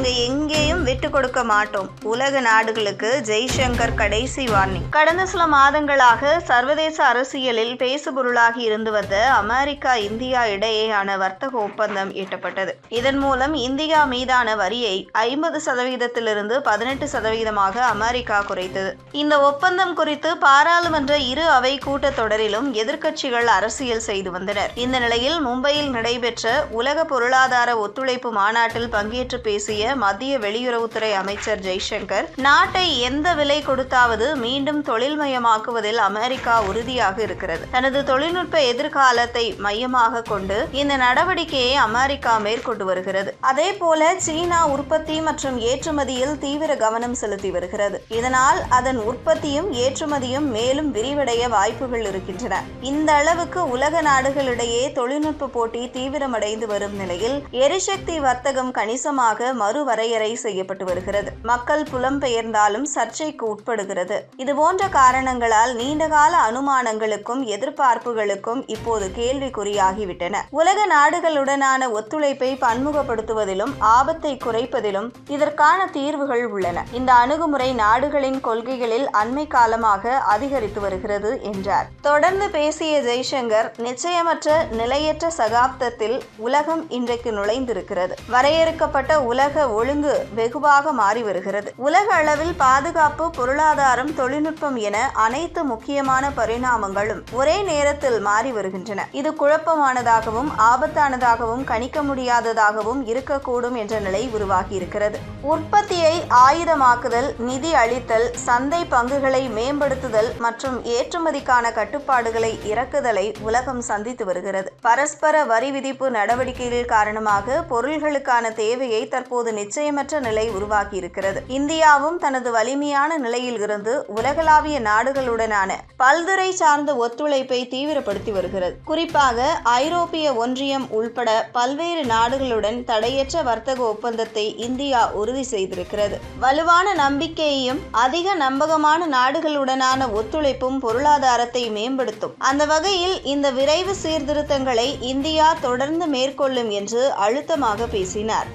நாங்கள் எங்கே விட்டு கொடுக்க மாட்டோம். உலக நாடுகளுக்கு ஜெய்சங்கர் கடைசி வார்னிங். கடந்த சில மாதங்களாக சர்வதேச அரசியலில் பேசுபொருளாகி இருந்து வந்த அமெரிக்கா இந்தியா இடையேயான வர்த்தக ஒப்பந்தம் எட்டப்பட்டது. இதன் மூலம் இந்தியா மீதான வரியை ஐம்பது சதவீதத்திலிருந்து பதினெட்டு சதவீதமாக அமெரிக்கா குறைத்தது. இந்த ஒப்பந்தம் குறித்து பாராளுமன்ற இரு அவை கூட்டத்தொடரிலும் எதிர்க்கட்சிகள் அரசியல் செய்து வந்தனர். இந்த நிலையில் மும்பையில் நடைபெற்ற உலக பொருளாதார ஒத்துழைப்பு மாநாட்டில் பங்கேற்று பேசிய மத்திய வெளியுறவுத்துறை அமைச்சர் ஜெய்சங்கர் நாட்டை எந்த விலை கொடுத்தாவது மீண்டும் தொழில்மயமாக்குவதில் அமெரிக்கா உறுதியாக இருக்கிறது. தனது தொழில்நுட்ப எதிர்காலத்தை மையமாக கொண்டு இந்த நடவடிக்கையை அமெரிக்கா மேற்கொண்டு வருகிறது. அதே போல சீனா உற்பத்தி மற்றும் ஏற்றுமதியில் தீவிர கவனம் செலுத்தி வருகிறது. இதனால் அதன் உற்பத்தியும் ஏற்றுமதியும் மேலும் விரிவடைய வாய்ப்புகள் இருக்கின்றன. இந்த அளவுக்கு உலக நாடுகளிடையே தொழில்நுட்ப போட்டி தீவிரமடைந்து வரும் நிலையில் எரிசக்தி வர்த்தகம் கணிசமாக மறுவரையறை செய்யப்பட்டு வருகிறது. மக்கள் புலம்பெயர்ந்தாலும் சர்ச்சைக்கு உட்படுகிறது. இதுபோன்ற காரணங்களால் நீண்டகால அனுமானங்களுக்கும் எதிர்பார்ப்புகளுக்கும் இப்போது கேள்விக்குறியாகிவிட்டன. உலக நாடுகளுடனான ஒத்துழைப்பை பன்முகப்படுத்துவதிலும் ஆபத்தை குறைப்பதிலும் இதற்கான தீர்வுகள் உள்ளன. இந்த அணுகுமுறை நாடுகளின் கொள்கைகளில் அண்மை காலமாக அதிகரித்து வருகிறது என்றார். தொடர்ந்து பேசிய ஜெய்சங்கர் நிச்சயமற்ற நிலையற்ற சகாப்தத்தில் உலகம் இன்றைக்கு நுழைந்திருக்கிறது. வரையறுக்கப்பட்ட உலக ஒழுங்கு வெகு வெகுவாக மாறி வருகிறது. உலக அளவில் பாதுகாப்பு பொருளாதாரம் தொழில்நுட்பம் என அனைத்து முக்கியமான பரிணாமங்களும் ஒரே நேரத்தில் மாறி வருகின்றன. இது குழப்பமானதாகவும் ஆபத்தானதாகவும் கணிக்க முடியாததாகவும் இருக்கக்கூடும் என்ற நிலை உருவாகி இருக்கிறது. உற்பத்தியை ஆயுதமாக்குதல் நிதி அளித்தல் சந்தை பங்குகளை மேம்படுத்துதல் மற்றும் ஏற்றுமதிக்கான கட்டுப்பாடுகளை இறக்குதலை உலகம் சந்தித்து வருகிறது. பரஸ்பர வரி விதிப்பு நடவடிக்கைகள் காரணமாக பொருள்களுக்கான தேவையை தற்போது நிச்சயமற்ற நிலை உருவாகி இருக்கிறது இந்தியாவும் தனது வலிமையான நிலையில் இருந்து உலகளாவிய நாடுகளுடனான பல்துறை சார்ந்த ஒத்துழைப்பை தீவிரப்படுத்தி வருகிறது. குறிப்பாக ஐரோப்பிய ஒன்றியம் உள்பட பல்வேறு நாடுகளுடன் தடையற்ற வர்த்தக ஒப்பந்தத்தை இந்தியா உறுதி செய்திருக்கிறது. வலுவான நம்பிக்கையையும் அதிக நம்பகமான நாடுகளுடனான ஒத்துழைப்பும் பொருளாதாரத்தை மேம்படுத்தும். அந்த வகையில் இந்த விரைவு சீர்திருத்தங்களை இந்தியா தொடர்ந்து மேற்கொள்ளும் என்று அழுத்தமாக பேசினார்.